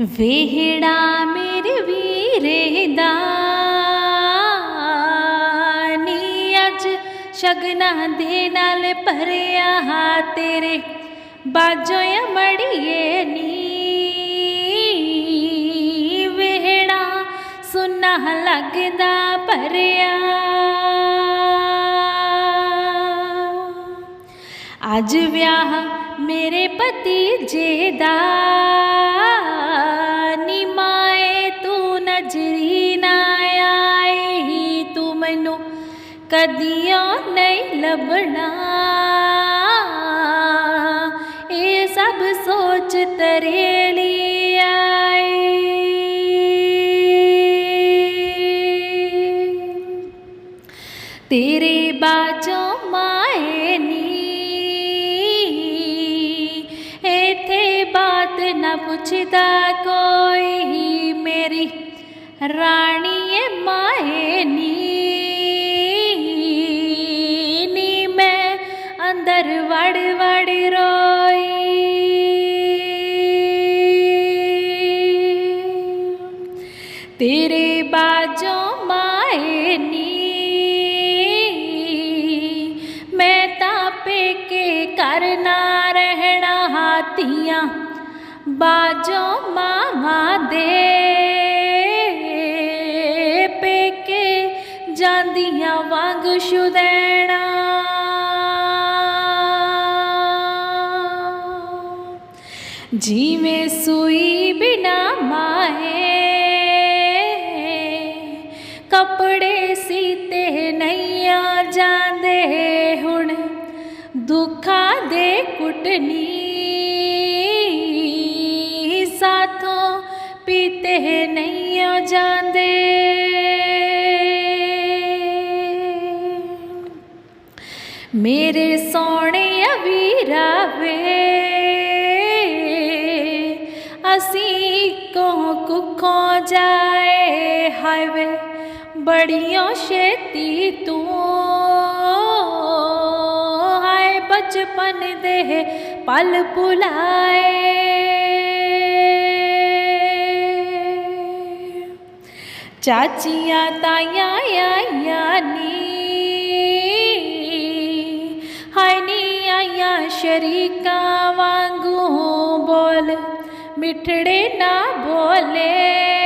ਵੇਹੜਾ ਮੇਰੇ ਵੀਰੇ ਦਾ। ਨੀ ਅੱਜ ਸ਼ਗਨਾਂ ਦੇ ਨਾਲ ਭਰਿਆ ਹਾ ਤੇਰੇ। ਬਾਜੋ ਮੜੀਏ ਨੀ। ਵੇਹੜਾ ਸੁਨਾ ਲੱਗਦਾ ਭਰਿਆ। ਅੱਜ ਵਿਆਹ ਮੇਰੇ ਪਤੀ ਜੇ ਦਾ। ਕਦੀਆਂ ਨਹੀਂ ਲੱਭਣਾ। ਇਹ ਸਭ ਸੋਚ ਤੇਰੇ ਲਈ ਆਈ ਤੇਰੇ ਬਾਝੋਂ ਮਾਏ ਨੀ। ਇਥੇ ਬਾਤ ਨਾ ਪੁੱਛਦਾ ਕੋਈ ਮੇਰੀ ਰਾ ਤੇਰੇ ਬਾਝੋਂ ਮਾਏ ਨੀ। ਮੈਂ ਤਾਂ ਪੇਕੇ ਕਰਨਾ ਰਹਿਣਾ ਹਾਤੀਆਂ ਬਾਝੋਂ ਮਾਮਾ ਦੇ। ਪੇਕੇ ਜਾਂਦੀਆਂ ਵਾਂਗ ਸ਼ੁਦੈਣਾ ਜਿਵੇਂ ਸੂਈ ਬਿਨਾ ਮਾਏ ਦੇ ਕੁਟਨੀ ਸਾਥੋਂ, ਪੀਤੇ ਨਹੀਂ ਜਾਂਦੇ। ਮੇਰੇ ਸੋਹਣੇ ਵੀਰਾ ਵੇ, ਅਸੀਂ ਕੋ ਕੁੱਖੋਂ ਜਾਏ। ਹਾਈਵੇ ਬੜੀਆਂ ਛੇਤੀ ਤੂੰ ਬਚਪਨ ਦੇ ਪਲ ਭੁਲਾਏ। ਚਾਚੀਆਂ ਤਾਈਆਂ ਆਈਆਂ ਨੀ। ਹਾਏ ਨੀ ਆਈਆਂ ਸ਼ਰੀਕਾਂ ਵਾਂਗੂ ਬੋਲ, ਮਿੱਠੜੇ ਨਾ ਬੋਲੇ।